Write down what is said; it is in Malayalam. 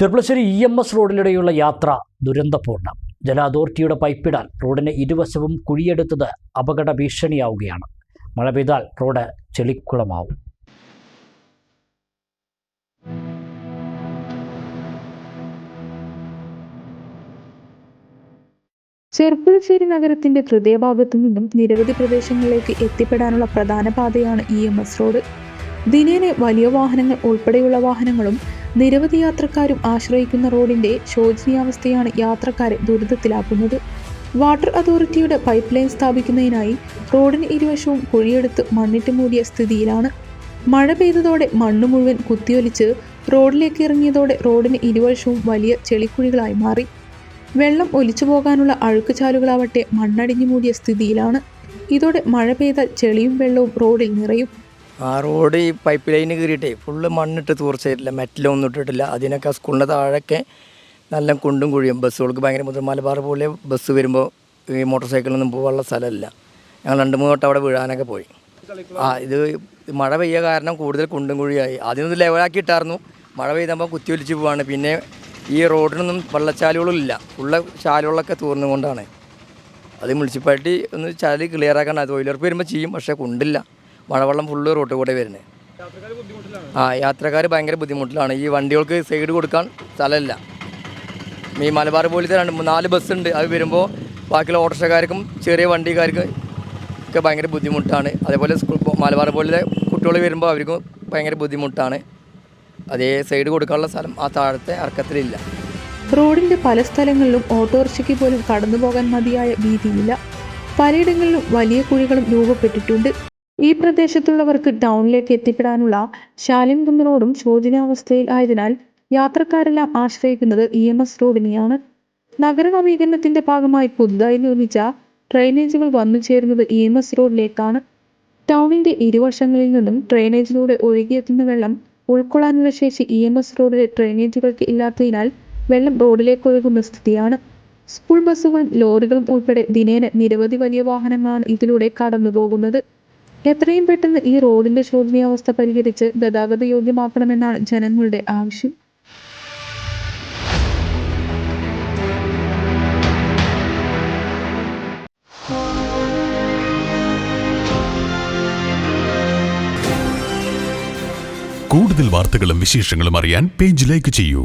ചെർപ്പളശ്ശേരി ഇ എം എസ് റോഡിലൂടെയുള്ള യാത്ര ദുരന്തപൂർണം. ജല അതോറിറ്റിയുടെ പൈപ്പിടാൻ റോഡിന് ഇരുവശവും കുഴിയെടുത്തത് അപകട ഭീഷണിയാവുകയാണ്. മഴ പെയ്താൽ റോഡ് ചെളിക്കുളമാവും. ചെർപ്പുളശ്ശേരി നഗരത്തിന്റെ ഹൃദയഭാഗത്തു നിന്നും നിരവധി പ്രദേശങ്ങളിലേക്ക് എത്തിപ്പെടാനുള്ള പ്രധാന പാതയാണ് ഇ എം എസ് റോഡ്. ദിനേന വലിയ വാഹനങ്ങൾ ഉൾപ്പെടെയുള്ള വാഹനങ്ങളും നിരവധി യാത്രക്കാരും ആശ്രയിക്കുന്ന റോഡിന്റെ ശോചനീയാവസ്ഥയാണ് യാത്രക്കാരെ ദുരിതത്തിലാക്കുന്നത്. വാട്ടർ അതോറിറ്റിയുടെ പൈപ്പ് ലൈൻ സ്ഥാപിക്കുന്നതിനായി റോഡിന് ഇരുവശവും കുഴിയെടുത്ത് മണ്ണിട്ട് മൂടിയ സ്ഥിതിയിലാണ്. മഴ പെയ്തതോടെ മണ്ണ് മുഴുവൻ കുത്തിയൊലിച്ച് റോഡിലേക്ക് ഇറങ്ങിയതോടെ റോഡിന് ഇരുവശവും വലിയ ചെളിക്കുഴികളായി മാറി. വെള്ളം ഒലിച്ചു പോകാനുള്ള അഴുക്കുചാലുകളാവട്ടെ മണ്ണടിഞ്ഞു മൂടിയ സ്ഥിതിയിലാണ്. ഇതോടെ മഴ പെയ്താൽ ചെളിയും വെള്ളവും റോഡിൽ നിറയും. ആ റോഡ് ഈ പൈപ്പ് ലൈന് കീറിയിട്ടേ ഫുള്ള് മണ്ണിട്ട് തീർച്ചയായിട്ടില്ല മെറ്റലൊന്നും ഇട്ടിട്ടില്ല. അതിനൊക്കെ സ്കൂളിന്റെ താഴെയൊക്കെ നല്ല കുണ്ടും കുഴിയും ബസ്സുകൾക്ക് ഭയങ്കര ബുദ്ധിമുട്ട് മലബാർ പോലെ ബസ് വരുമ്പോൾ ഈ മോട്ടോർ സൈക്കിളൊന്നും പോകാനുള്ള സ്ഥലമല്ല. ഞങ്ങൾ രണ്ട് മൂന്ന് വട്ടം അവിടെ വീഴാനൊക്കെ പോയി. ആ ഇത് മഴ പെയ്യ കാരണം കൂടുതൽ കുണ്ടും കുഴിയായി. ആദ്യം ലെവലാക്കി ഇട്ടായിരുന്നു മഴ പെയ്തപ്പോൾ കുത്തിയൊലിച്ച് പോവാണ്. പിന്നെ ഈ റോഡിനൊന്നും വെള്ളച്ചാലുകളും ഇല്ല ഉള്ള ചാലുകളൊക്കെ തൂർന്നുകൊണ്ടാണ്. അത് മുനിസിപ്പാലിറ്റി ഒന്ന് ചാലി ക്ലിയർ അത് തൊഴിലുറപ്പ് വരുമ്പോൾ ചെയ്യും പക്ഷേ കുണ്ടില്ല. മഴവെള്ളം ഫുള്ള് റോട്ടിൽ കൂടെ വരുന്നത് ആ യാത്രക്കാർ ഭയങ്കര ബുദ്ധിമുട്ടിലാണ്. ഈ വണ്ടികൾക്ക് സൈഡ് കൊടുക്കാൻ സ്ഥലമില്ല. ഈ മലബാർ പോലീസ് രണ്ട് നാല് ബസ്സുണ്ട് അത് വരുമ്പോൾ ബാക്കിയുള്ള ഓട്ടോറിക്ഷക്കാർക്കും ചെറിയ വണ്ടിക്കാർക്കും ഒക്കെ ഭയങ്കര ബുദ്ധിമുട്ടാണ്. അതേപോലെ സ്കൂൾ മലബാർ പോലത്തെ കുട്ടികൾ വരുമ്പോൾ അവർക്കും ഭയങ്കര ബുദ്ധിമുട്ടാണ്. അതേ സൈഡ് കൊടുക്കാനുള്ള സ്ഥലം ആ താഴത്തെ അർക്കത്തിലില്ല റോഡിന്റെ പല സ്ഥലങ്ങളിലും ഓട്ടോറിക്ഷയ്ക്ക് പോലും കടന്നു പോകാൻ മതിയായ വീതിയില്ല പലയിടങ്ങളിലും വലിയ കുഴികളും രൂപപ്പെട്ടിട്ടുണ്ട്. ഈ പ്രദേശത്തുള്ളവർക്ക് ടൗണിലേക്ക് എത്തിപ്പെടാനുള്ള ശാലിൻകുന്ന് റോഡും ശോചനീയാവസ്ഥയിൽ ആയതിനാൽ യാത്രക്കാരെല്ലാം ആശ്രയിക്കുന്നത് ഇ എം എസ് റോഡിനെയാണ്. നഗര നവീകരണത്തിന്റെ ഭാഗമായി പുതുതായി നിർമ്മിച്ച ഡ്രൈനേജുകൾ വന്നു ചേരുന്നത് ഇ എം എസ് റോഡിലേക്കാണ്. ടൗണിന്റെ ഇരുവശങ്ങളിൽ നിന്നും ഡ്രെയിനേജിലൂടെ ഒഴുകിയെത്തുന്ന വെള്ളം ഉൾക്കൊള്ളാനുള്ള ശേഷി ഇ എം എസ് റോഡിലെ ഡ്രൈനേജുകൾക്ക് ഇല്ലാത്തതിനാൽ വെള്ളം റോഡിലേക്ക് ഒഴുകുന്ന സ്ഥിതിയാണ്. സ്കൂൾ ബസ്സുകളും ലോറികളും ഉൾപ്പെടെ ദിനേന നിരവധി വലിയ വാഹനങ്ങളാണ് ഇതിലൂടെ കടന്നു പോകുന്നത് എത്രയും പെട്ടെന്ന് ഈ റോഡിന്റെ ശോചനീയാവസ്ഥ പരിഹരിച്ച് ഗതാഗത യോഗ്യമാക്കണമെന്നാണ് ജനങ്ങളുടെ ആവശ്യം. കൂടുതൽ വാർത്തകളും വിശേഷങ്ങളും അറിയാൻ പേജ് ലൈക്ക് ചെയ്യൂ.